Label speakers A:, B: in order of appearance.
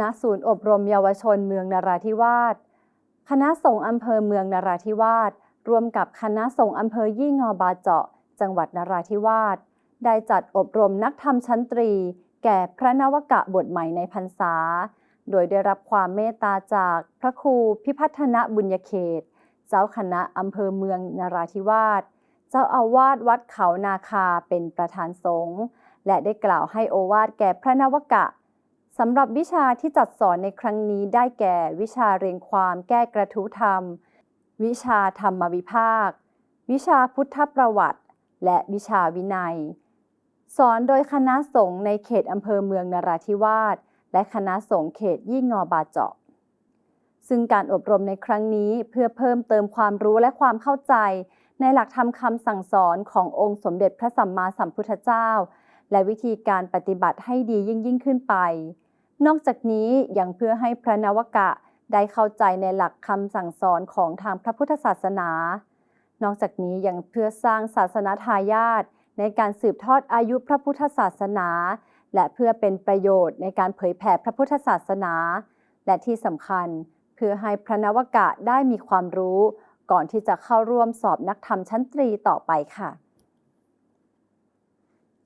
A: ณศูนย์อบรมเยาวชนเมืองนราธิวาส คณะสงฆ์อำเภอเมืองนราธิวาสร่วมกับคณะสงฆ์อำเภอยี่งอบาเจาะ จังหวัดนราธิวาส ได้จัดอบรมนักธรรมชั้นตรี แก่พระนวกะบทใหม่ในพรรษา โดยได้รับความเมตตาจากพระครูพิพัฒนบุญญเขต เจ้าคณะอำเภอเมืองนราธิวาส เจ้าอาวาสวัดเขานาคาเป็นประธานสงฆ์ และได้กล่าวให้โอวาทแก่พระนวกะ สำหรับวิชาที่จัดสอนในครั้งนี้ได้แก่ วิชาเรียงความแก้กระทู้ธรรม วิชาธรรมวิภาค วิชาพุทธประวัติ และวิชาวินัย สอนโดยคณะสงฆ์ในเขตอำเภอเมืองนราธิวาสและคณะสงฆ์เขตยี่งอบาเจาะ ซึ่งการอบรมในครั้งนี้เพื่อเพิ่มเติมความรู้และความเข้าใจ ในหลักธรรมคำสั่งสอนขององค์สมเด็จพระสัมมาสัมพุทธเจ้า และวิธีการปฏิบัติให้ดียิ่งยิ่งขึ้นไป นอกจากนี้ยังเพื่อให้พระนวกะได้เข้าใจในหลักคำสั่งสอนของทางพระพุทธศาสนา นอกจากนี้ยังเพื่อสร้างศาสนาทายาทในการสืบทอดอายุพระพุทธศาสนา และเพื่อเป็นประโยชน์ในการเผยแผ่พระพุทธศาสนา และที่สำคัญเพื่อให้พระนวกะได้มีความรู้ ก่อนที่จะเข้าร่วมสอบนักธรรมชั้นตรีต่อไปค่ะ